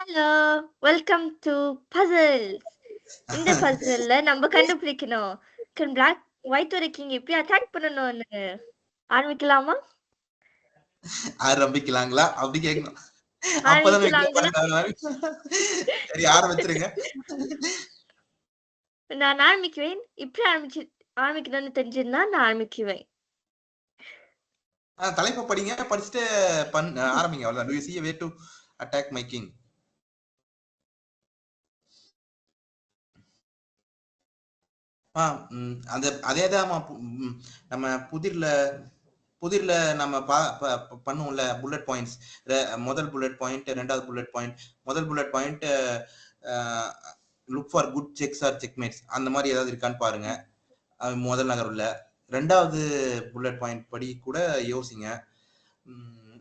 Hello welcome to puzzles இந்த பசில்ல நம்ம கண்டுபிடிக்கணும். கிங் பிளாக் ஒயிட் ஒரு கிங் எப்படி அட்டாக் பண்ணணும்னு? ஆரம்பிக்கலாமா? ஆரம்பிக்கலாங்களா? அப்படி கேட்கணும். சரி ஆரம்பிச்சிருங்க. நான் ஆரம்பிக்குவேன். இப்படி ஆரம்பிச்சு ஆரம்பிக்கணும்னு தெரிஞ்சிருந்தா நான் ஆரம்பிக்குவேன். தலைப்பை படிங்க. படிச்சுட்டு பண் ஆரம்பிங்க. அவ்வளவுதான். Do you to attack my அந்த அதே தான் நம்ம புதிர்ல புதிர்ல நம்ம பா பண்ணுவோம்ல புல்லட் பாயிண்ட்ஸ் முதல் புல்லட் பாயிண்ட் ரெண்டாவது புல்லட் பாயிண்ட் முதல் bullet point look for good checks or checkmates அந்த மாதிரி ஏதாவது இருக்கான்னு பாருங்க. முதல் நகர்வுல. ரெண்டாவது புல்லட் பாயிண்ட் படி கூட யோசிங்க.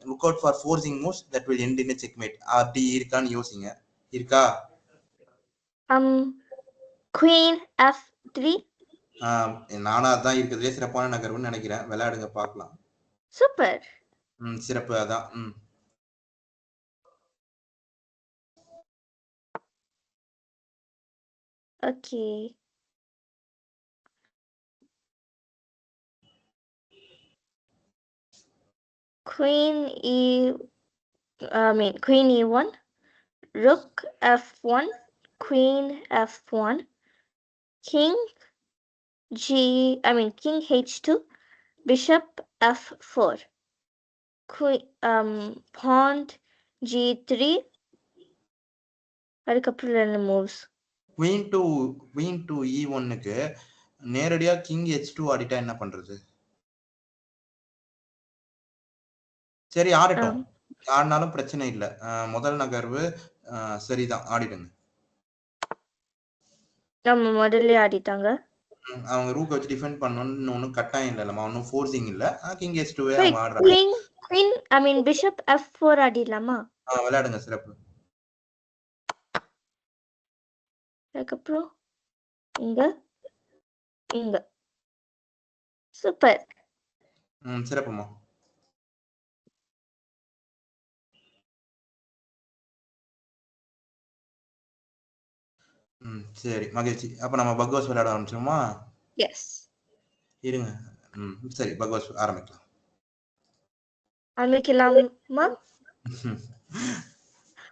Look out for forcing moves that will end in checkmate அப்படி இருக்கான்னு யோசிங்க. இருக்கா? Um எஃப் த்ரீ நானா அதான் இருக்கிறதுலே சிறப்பான நகர்வுன்னு நினைக்கிறேன். விளையாடுங்க பார்க்கலாம். சூப்பர் ம் சிறப்பு அதான். ம். Okay Queen E, I mean Queen E1, Rook F1, Queen F1, King G, I mean King H2, Bishop F4, Queen, um, Pawn G3, அதுக்கப்புறம் ரெண்டு moves queen to queen to E ஒன்னுக்கு நேரடியா கிங் ஹெச் டூ ஆடிட்டா என்ன பண்றது? சரி ஆடட்டும். ஆடினாலும் பிரச்சனை இல்ல. முதல் நகர்வு சரிதான். ஆடிடுங்க. நம்ம முதல்ல ஆடிட்டாங்க. ம், அவங்க ரூக் வச்சு டிஃபெண்ட் பண்ணணும்னு ஒன்றும் கட்டாயம் இல்லை நம்ம ஒன்றும் ஃபோர்ஸிங் இல்ல கிங் ஹெச் டூவே அவங்க ஆடுறாங்க. Queen queen I mean bishop F four ஆடிடலாமா? ஆஹ் விளையாடுங்க சிறப்பு. அதுக்கப்புறம் இங்க இங்க. சூப்பர் ம் சிறப்புமா ம் சரி மகிழ்ச்சி அப்ப நம்ம பக்வாஸ் விளையாட ஆரம்பிச்சிருமா எஸ் இருங்க ம் சரி பக்வாஸ் ஆரம்பிக்கலாம் ஆரம்பிக்கலாமா